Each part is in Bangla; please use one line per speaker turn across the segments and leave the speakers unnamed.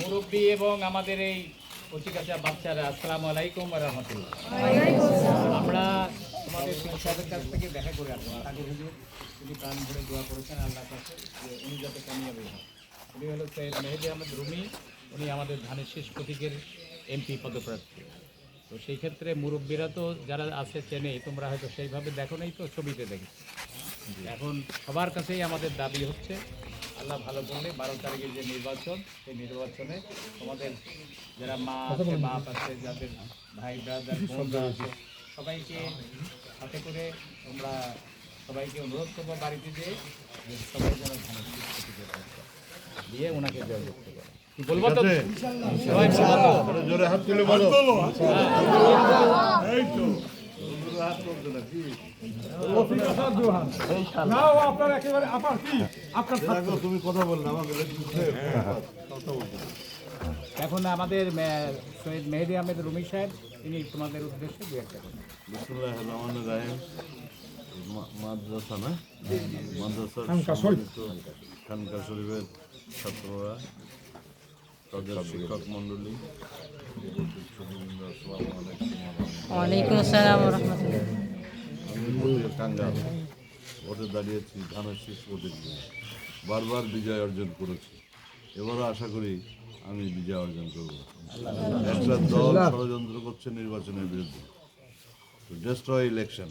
মুরব্বী এবং আমাদের এই কচিকাচা বাচ্চারা, আসসালামু আলাইকুম রাহমাতুল্লাহ। আমরা তোমাদের সাহেবের কাছ থেকে দেখা করে আসলাম তাকে হুজুর, তিনি প্রাণ ভরে দোয়া করেছেন আল্লাহর কাছে যে উনি যাতে কামিয়াবি হন। উনি হলো সৈয়দ মেহেদি আহমদ রুমি। উনি আমাদের ধানের শেষ প্রতীকের এমপি, পদপ্রার্থী। তো সেই ক্ষেত্রে মুরব্বীরা তো যারা আছে চেনে, তোমরা হয়তো সেইভাবে দেখো নাই তো ছবিতে দেখে এখন সবার কাছেই আমাদের দাবি হচ্ছে আল্লাহ ভালো করলে বারো তারিখে যে নির্বাচন সেই নির্বাচনে তোমাদের যারা মা আছে বাপ আছে যাদের ভাই ব্রাদার বোনরা আছে সবাইকে হাতে করে তোমরা সবাইকে অনুরোধ করব বাড়িতে দিয়ে যে সবাই যেন দেয়। ওনাকে জয়যুক্ত করে কি বলব তো? সবাই
জোরে হাত তুলে বলো।
নাও আপনার একেবারে আপনার কি আপনার
তুমি কথা বল আমাকে
এখন আমাদের সৈয়দ মেহেদি আহমেদ রুমি সাহেব তিনি তোমাদের উদ্দেশ্যে দু একটা
বিসমুল্লাহ রহমান রাহিম। মাদ্রাসা না?
খানকা
শরীফের ছাত্ররা তাদের শিক্ষক মণ্ডলী
ওয়ালাইকুম আসসালাম রহমতুল্লাহ
কাঙ্গাল ভোটে দাঁড়িয়েছি ধানের শীষ ভোটের বারবার বিজয় অর্জন করেছি এবারও আশা করি আমি বিজয় অর্জন করব একটা দল ষড়যন্ত্র করছে নির্বাচনের বিরুদ্ধে ডেস্ট্রয় ইলেকশন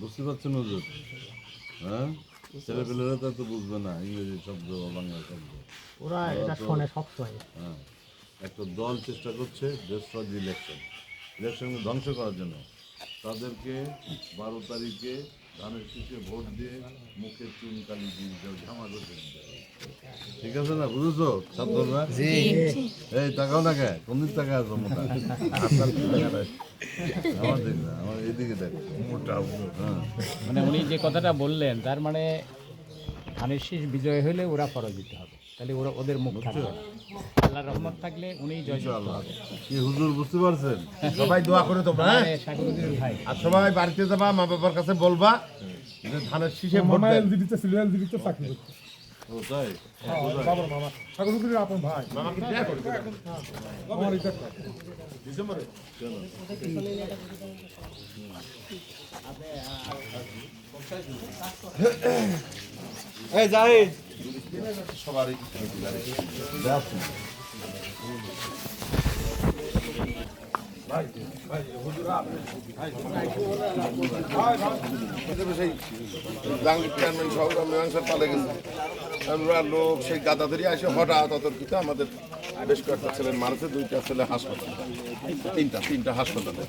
বুঝতে পারছেন হুজুর হ্যাঁ ছেলেপেলেরা তো এত বুঝবে না ইংরেজি শব্দ বা বাংলা শব্দ।
ওরা
এটা শোনে
সবসময়।
হ্যাঁ একটা দল চেষ্টা করছে ডেস্ট্রয় দি ইলেকশন। ইলেকশনকে ধ্বংস করার জন্য। তাদেরকে বারো তারিখে ধানের শীষে ভোট দিয়ে মুখে চুন কালি দিয়ে ঝামা করতে ঠিক আছে না বুঝেছ? ছাত্ররা এই টাকাও না কে? কোন আছে মোটা? আমার দেখ না আমার এদিকে দেখ। মোটা হ্যাঁ।
মানে উনি যে কথাটা বললেন তার মানে ধানের শীষ বিজয় হলে ওরা পরাজিত হবে। তাহলে ওরা ওদের মুখ থাকবে। আল্লাহর রহমত থাকলে উনি
কি হুজুর বুঝতে পারছেন?
সবাই দোয়া করে তোমরা হ্যাঁ?
ভাই।
আর সবাই বাড়িতে যাবা মা বাবার কাছে বলবা যে ধানের শীষে ভোট
মামা
দেন।
ছিল এলজিবিতে চাকরি করতো।
ও
আমার লোক, সেই গাদাধারি আসে, হঠাৎ অতর্কিত আমাদের বেশ কয়েকটা ছেলের মারছে, দুইটা ছেলে হাসপাতালে। তিনটা তিনটা হাসপাতালে।